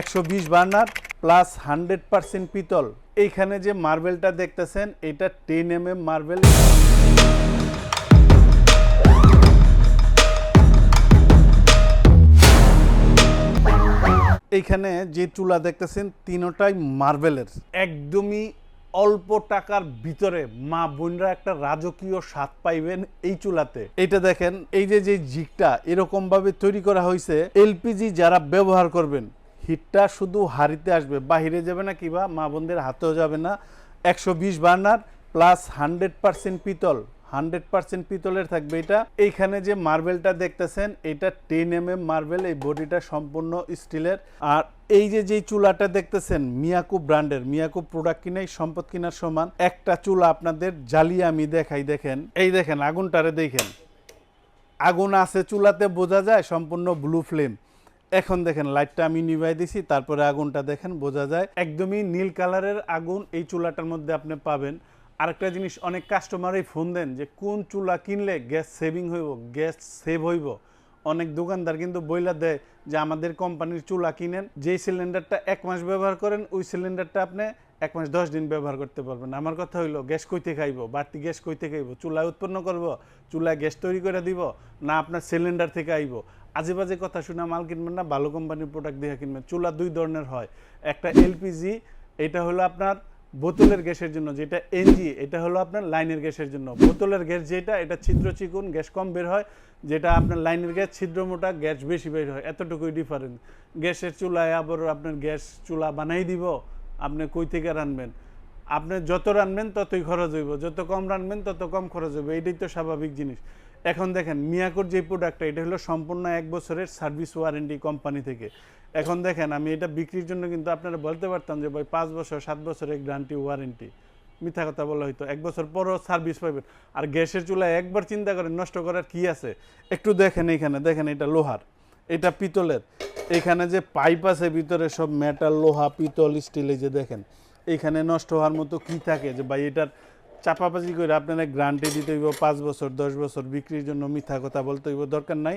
একশো বিশ burner plus hundred percent পিতল। এইখানে যে মার্বেলটা দেখতেছেন, এটা টেন এম এম মার্বেল। এইখানে যে চুলা দেখতেছেন, তিনোটাই মার্বেলের। একদমই অল্প টাকার ভিতরে মা বোনরা একটা রাজকীয় স্বাদ পাইবেন এই চুলাতে। এটা দেখেন, এই যে যে জিগটা এরকম ভাবে তৈরি করা হয়েছে এলপিজি যারা ব্যবহার করবেন হিটটা শুধু হাড়িতে আসবে, বাহিরে যাবে না কিবা মা বোনদের হাতেও যাবে না। একশো বিশ বার্নার প্লাস হান্ড্রেড পার্সেন্ট পিতল হান্ড্রেড পার্সেন্ট পিতলের থাকবে এটা। এইখানে যে মার্বেলটা দেখতেছেন, এটা টেন এম এম মার্বেল, এই বডিটা সম্পূর্ণ স্টিলের। আর এই যে যেই চুলাটা দেখতেছেন মিয়াকু ব্র্যান্ডের মিয়াকু প্রোডাক্ট কিনাই সম্পদ কেনার সমান। একটা চুলা আপনাদের জ্বালিয়ে আমি দেখাই, দেখেন। এই দেখেন, আগুনটারে দেখেন। আগুন আছে চুলাতে, বোঝা যায় সম্পূর্ণ ব্লু ফ্লেম এখন দেখেন লাইটটা আমি নিভাই দিছি, তারপরে আগুনটা দেখেন, বোঝা যায়। একদমই নীল কালারের আগুন এই চুলাটার মধ্যে আপনি পাবেন। আরেকটা জিনিস, অনেক কাস্টমারই ফোন দেন যে, কোন চুলা কিনলে গ্যাস সেভিং হইব? গ্যাস সেভ হইব? অনেক দোকানদার কিন্তু বইলা দেয় যে, আমাদের কোম্পানির চুলা কিনেন, যেই সিলিন্ডারটা এক মাস ব্যবহার করেন, ওই সিলিন্ডারটা আপনি এক মাস দশ দিন ব্যবহার করতে পারবেন। আমার কথা হইল, গ্যাস কইতে খাইব? বাড়তি গ্যাস কইতে খাইব? চুলায় উৎপন্ন করব? চুলায় গ্যাস তৈরি করে দিব? না আপনার সিলিন্ডার থেকে আইব? আজে বাজে কথা শুনে মাল কিনবেন না, ভালো কোম্পানির প্রোডাক্ট দিয়ে কিনবেন। চুলা দুই ধরনের হয়। একটা এলপিজি এটা হলো আপনার বোতলের গ্যাসের জন্য, যেটা এনজি এটা হলো আপনার লাইনের গ্যাসের জন্য। বোতলের গ্যাস যেটা, এটা ছিদ্র চিকুন, গ্যাস কম বের হয়। যেটা আপনার লাইনের গ্যাস, ছিদ্র মোটা, গ্যাস বেশি বের হয়। এতটুকুই ডিফারেন্স গ্যাসের চুলায় আবার আপনার গ্যাস চুলা বানাই দিব, আপনি কই থেকে রানবেন? আপনি যত রানবেন ততই খরচ হইব। যত কম রানবেন তত কম খরচ হইব। এটাই তো স্বাভাবিক জিনিস। এখন দেখেন, মিয়াকোর যে প্রোডাক্টটা এটা হলো সম্পূর্ণ এক বছরের সার্ভিস ওয়ারেন্টি কোম্পানি থেকে। এখন দেখেন, আমি এটা বিক্রির জন্য কিন্তু আপনারা বলতে পারতাম যে, ভাই, পাঁচ বছর, সাত বছরের গ্যারান্টি ওয়ারেন্টি মিথ্যা কথা বলা হয়তো এক বছর পরও সার্ভিস পাবেন আর গ্যাসের চুলায় একবার চিন্তা করেন, নষ্ট করার কি আছে? একটু দেখেন এখানে দেখেন এটা লোহার। এটা পিতলের। এখানে যে পাইপ আছে, ভিতরে সব মেটাল লোহা, পিতল স্টিল এই যে দেখেন, এইখানে নষ্ট হওয়ার মতো কি থাকে? যে ভাই, এটার চাপাবাজি করে আপনারা গ্রান্টি দিতে হইব, পাঁচ বছর, দশ বছর বিক্রির জন্য মিথ্যা কথা বলতে হইব, দরকার নাই।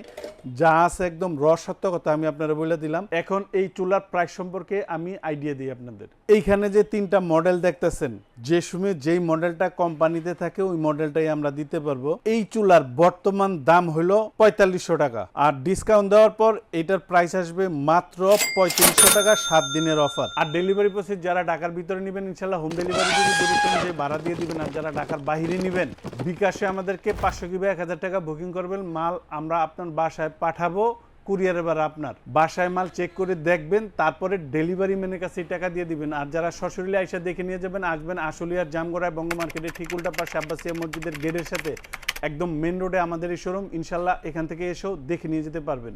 যা আছে একদম রস সত্য কথা আমি আপনারা বলে দিলাম। এখন এই চুলার প্রাইস সম্পর্কে আমি আইডিয়া দিই আপনাদের। এইখানে যে তিনটা মডেল দেখতেছেন, যে সময় যেই মডেলটা কোম্পানিতে থাকে, ওই মডেলটাই আমরা দিতে পারব। এই চুলার বর্তমান দাম হলো পঁয়তাল্লিশশো টাকা। আর ডিসকাউন্ট দেওয়ার পর এটার প্রাইস আসবে মাত্র পঁয়ত্রিশশো টাকা সাত দিনের অফার আর ডেলিভারি প্রসেস যারা ঢাকার ভিতরে নেবেন, ইনশাল্লাহ হোম ডেলিভারি যদি দূরত্ব ভাড়া দিয়ে দিবেন আর যারা ঢাকার বাইরে নেবেন, বিকাশে আমাদেরকে পাঁচশো কিংবা এক হাজার টাকা বুকিং করবেন। মাল আমরা আপনার বাসায় পাঠাবো কুরিয়ার এবার আপনার। বাসায় মাল চেক করে দেখবেন, তারপরে ডেলিভারি ম্যানের কাছে টাকা দিয়ে দিবেন। আর যারা সশরীরে আইসা দেখে নিয়ে যাবেন, আসবেন আশুলিয়ার জামগড়ায় বঙ্গ মার্কেটে ঠিক উল্টা পাশে আব্বাসিয়া মসজিদের গেটের সাথে। একদম মেন রোডে আমাদের এই শোরুম ইনশাল্লাহ এখান থেকে এসেও দেখে নিয়ে যেতে পারবেন।